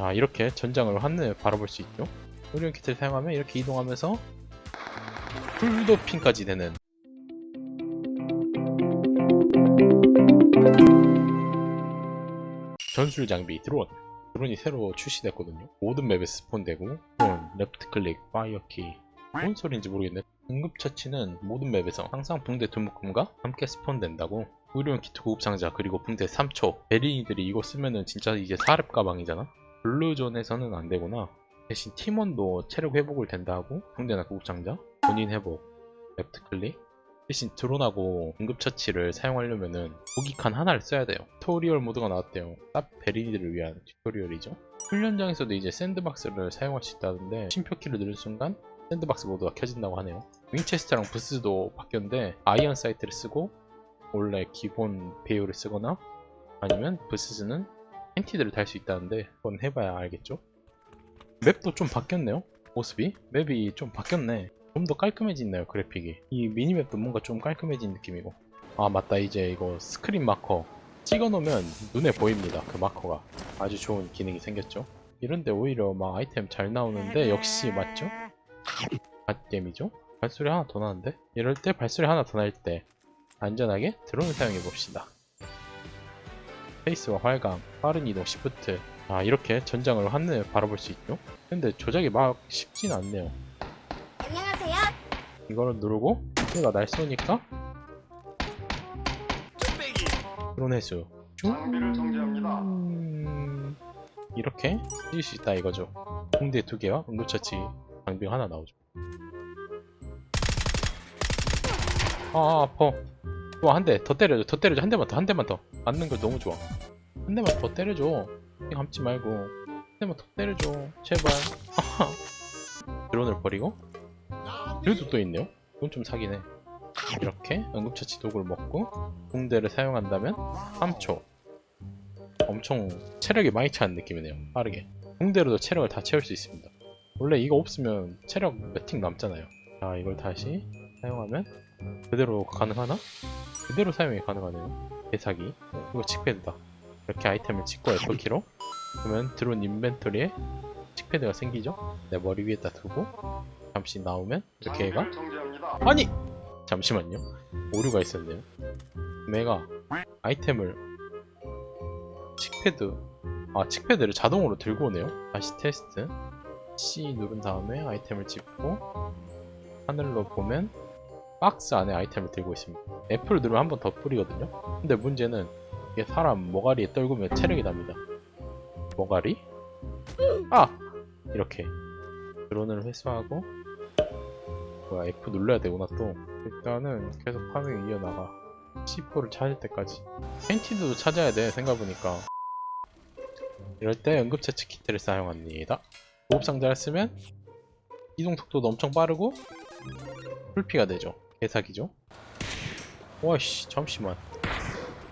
자 이렇게 전장을 한눈에 바라볼 수 있죠. 오리온 키트를 사용하면 이렇게 이동하면서 풀도핑까지 되는. 전술 장비 드론. 드론이 새로 출시됐거든요. 모든 맵에 스폰되고 드론, 레프트 클릭, 파이어키. 뭔 소리인지 모르겠네. 응급처치는 모든 맵에서 항상 붕대 두 묶음과 함께 스폰된다고. 의료용 키트 구급 상자 그리고 붕대 3초. 베린이들이 이거 쓰면은 진짜 이제 사렙 가방이잖아 블루존에서는 안 되구나. 대신 팀원도 체력 회복을 된다 하고? 붕대나 구급 상자? 본인 회복 레프트 클릭? 대신 드론하고 응급처치를 사용하려면은 무기칸 하나를 써야 돼요. 튜토리얼 모드가 나왔대요. 딱 베린이들을 위한 튜토리얼이죠. 훈련장에서도 이제 샌드박스를 사용할 수 있다는데 심표키를 누른 순간 샌드박스 모드가 켜진다고 하네요. 윙체스트랑 부스도 바뀌었는데 아이언 사이트를 쓰고 원래 기본 배율을 쓰거나 아니면 부스는 팬티들을 달 수 있다는데 그건 해봐야 알겠죠? 맵도 좀 바뀌었네요 모습이. 맵이 좀 바뀌었네. 좀 더 깔끔해졌네요 그래픽이. 이 미니맵도 뭔가 좀 깔끔해진 느낌이고. 아 맞다. 이제 이거 스크린 마커 찍어 놓으면 눈에 보입니다 그 마커가. 아주 좋은 기능이 생겼죠? 이런데 오히려 막 아이템 잘 나오는데 역시 맞죠? 갓겜이죠? 발소리 하나 더 나는데? 이럴 때 발소리 하나 더 날 때 안전하게 드론을 사용해 봅시다 페이스와 활강, 빠른 이동, 시프트. 아 이렇게 전장을 한눈에 바라볼 수 있죠? 근데 조작이 막 쉽진 않네요. 안녕하세요. 이거를 누르고 얘가 날 쏘니까 드론 회수 장비를 정지합니다. 음, 이렇게 쓸 수 있다 이거죠. 붕대 두 개와 응급처치 장비가 하나 나오죠. 아, 아 아파. 좋아 한대 더 때려줘 더 때려줘. 한 대만 더 한 대만 더 맞는 거 너무 좋아. 한 대만 더 때려줘. 감지 말고. 한 대만 더 때려줘. 제발. 드론을 버리고? 그래도 또 있네요. 이건 좀 사기네. 이렇게 응급처치 도구를 먹고 붕대를 사용한다면 3초. 엄청 체력이 많이 차는 느낌이네요. 빠르게. 붕대로도 체력을 다 채울 수 있습니다. 원래 이거 없으면 체력 몇 틱 남잖아요. 자 이걸 다시 사용하면 그대로 가능하나? 그대로 사용이 가능하네요 개사기 이거 칙패드다 이렇게 아이템을 찍고 F키로 그러면 드론 인벤토리에 칙패드가 생기죠 내 머리 위에다 두고 잠시 나오면 이렇게 얘가. 아니! 잠시만요. 오류가 있었네요. 내가 아이템을 칙패드 아 칙패드를 자동으로 들고 오네요. 다시 테스트 C 누른 다음에 아이템을 짚고 하늘로 보면 박스 안에 아이템을 들고 있습니다. F를 누르면 한 번 더 뿌리거든요. 근데 문제는 이게 사람 모가리에 떨구면 체력이 납니다. 모가리? 아! 이렇게 드론을 회수하고 뭐야 F 눌러야 되구나 또 일단은 계속 파밍 이어나가 C4를 찾을 때까지 팬티도 찾아야 돼 생각해보니까 이럴 때 응급처치 키트를 사용합니다 보급상자를 쓰면 이동 속도도 엄청 빠르고 풀피가 되죠 개사기죠? 와씨 잠시만.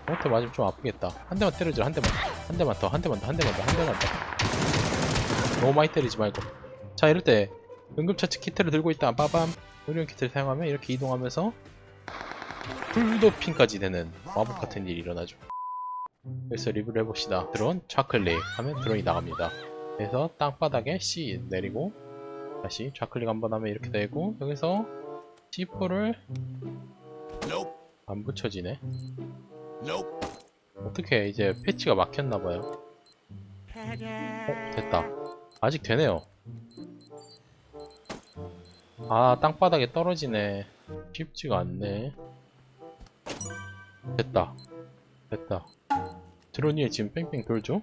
저한테 맞으면 좀 아프겠다. 한 대만 때려줘 한 대만. 한 대만 더 한 대만 더 한 대만 더 한 대만 더. 너무 많이 때리지 말고. 자 이럴 때 응급처치 키트를 들고 있다. 빠밤. 의료용 키트를 사용하면 이렇게 이동하면서 풀도핑까지 되는 마법 같은 일이 일어나죠. 그래서 리뷰를 해봅시다. 드론 좌클릭 하면 드론이 나갑니다. 그래서 땅바닥에 C 내리고 다시 좌클릭 한번 하면 이렇게 되고 여기서 C4를 안 붙여지네. 어떻게 이제 패치가 막혔나봐요? 어 됐다. 아직 되네요. 아 땅바닥에 떨어지네. 쉽지가 않네. 됐다. 됐다. 드론 위에 지금 뺑뺑 돌죠?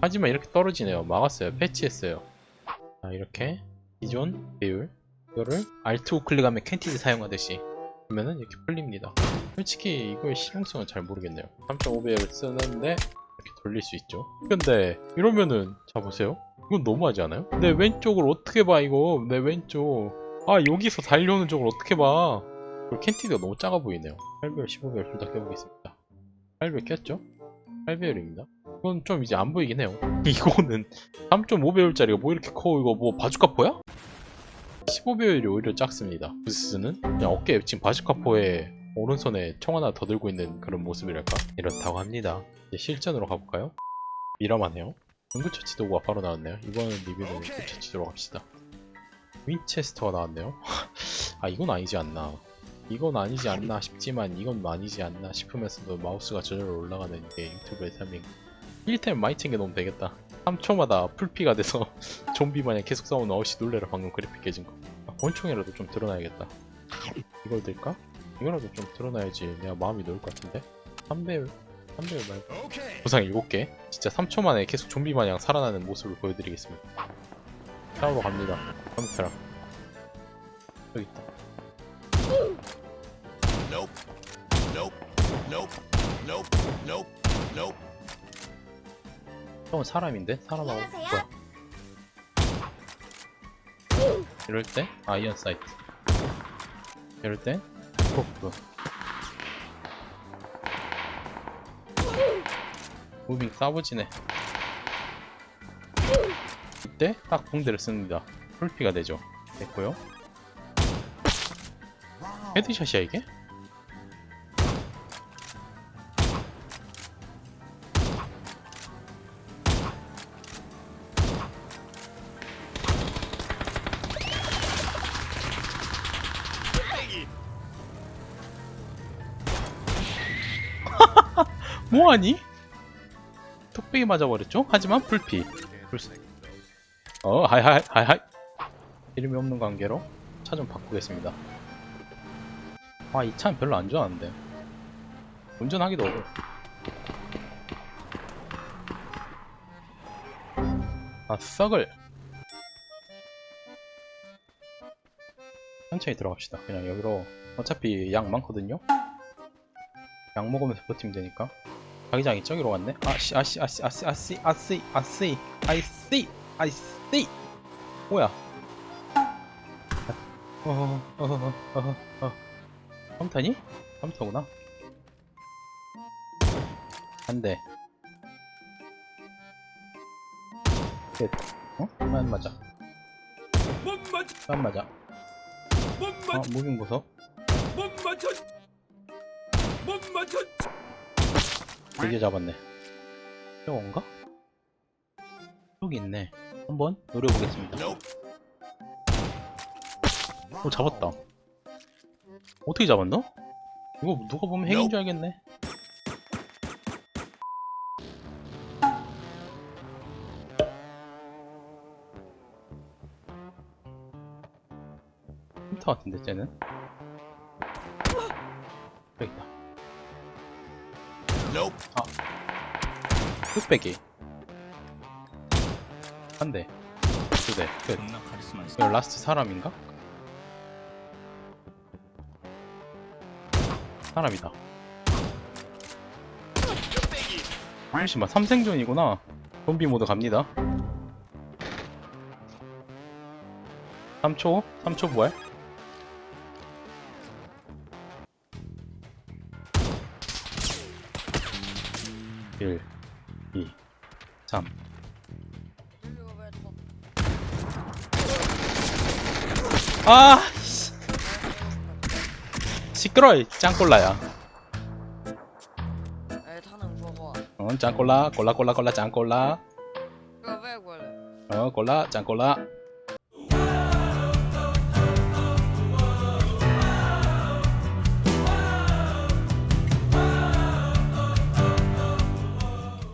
하지만 이렇게 떨어지네요. 막았어요. 패치했어요. 자 이렇게. 기존 배율 이거를 Alt 우클릭하면 캔티드 사용하듯이 그러면은 이렇게 풀립니다. 솔직히 이거의 실용성은 잘 모르겠네요. 3.5배율 쓰는데 이렇게 돌릴 수 있죠. 근데 이러면은 자 보세요. 이건 너무하지 않아요? 내 왼쪽을 어떻게 봐 이거? 내 왼쪽. 아 여기서 달려오는 쪽을 어떻게 봐? 그리고 캔티드가 너무 작아 보이네요. 8배율 15배율 둘다 껴보겠습니다. 8배율 꼈죠? 8배율입니다. 이건 좀 이제 안 보이긴 해요. 이거는 3.5배율짜리가 뭐 이렇게 커? 이거 뭐 바주카포야? 15배율이 오히려 작습니다 부스는 그냥 어깨에 지금 바주카포에 오른손에 총 하나 더 들고 있는 그런 모습이랄까 이렇다고 합니다 이제 실전으로 가볼까요? 미라만 해요. 응급처 치 도구가 바로 나왔네요. 이번 리뷰는 응급처치 들어갑시다. 윈체스터가 나왔네요. 아 이건 아니지 않나. 이건 아니지 않나 싶지만 이건 아니지 않나 싶으면서도 마우스가 저절로 올라가는 게 유튜브의 삶인 1템 많이 챙겨 놓으면 되겠다 3초마다 풀피가 돼서 좀비 마냥 계속 싸우는 어우씨 놀래라 방금 그래픽 깨진 거 아, 권총이라도 좀 드러나야겠다 이걸 들까? 이거라도 좀 드러나야지 내가 마음이 놓을 것 같은데 3배율 3배율 말고 부상 7개 진짜 3초 만에 계속 좀비 마냥 살아나는 모습을 보여드리겠습니다 싸우러 갑니다 컴퓨터랑 여기 있다 Nope. Nope. Nope. Nope. Nope. Nope. 형은 사람인데? 사람하고. 뭐야? 이럴 때? 아이언 사이트. 이럴 땐 스코프 무빙 싸우지네. 이때 딱 붕대를 씁니다. 풀피가 되죠. 됐고요. 헤드샷이야 이게? 뭐하니? 톡배기 맞아버렸죠? 하지만 풀피. 불스 어 하이하이 하이하이. 이름이 없는 관계로 차 좀 바꾸겠습니다. 아 이 차는 별로 안 좋아하는데. 운전하기도 어려워. 아 썩을. 천천히 들어갑시다. 그냥 여기로. 어차피 양 많거든요? 약 먹으면서 버티면 되니까 자기장이 저기로 갔네 아씨 아씨 아씨 아씨 아씨 아씨 아씨 아이씨 아이씨 뭐야 어어어어어 컴퓨터니? 컴퓨터구나 안돼 셋 어? 안 맞아 못 맞. 안 맞아 못어 맞. 무빙 보소 못 맞췄. 못 맞췄. 되게 잡았네 저건가? 여기 있네 한번 노려보겠습니다. 오 잡았다 어떻게 잡았노? 이거 누가 보면 핵인 줄 알겠네 컴퓨터 같은데 쟤는 여기 있다 Nope. 뚝배기 한 대 두 대 끝 존나 카리스마 있어. 이거 라스트 사람인가? 사람이다. 잠시만, 삼생존이구나. 좀비 모드 갑니다. 3초? 3초 부활? 1, 2, 3. 아! 시끄러워, 짱꼴라야. 어, 짱꼴라, 꼴라, 꼴라, 꼴라, 짱꼴라. 어, 꼴라, 짱꼴라.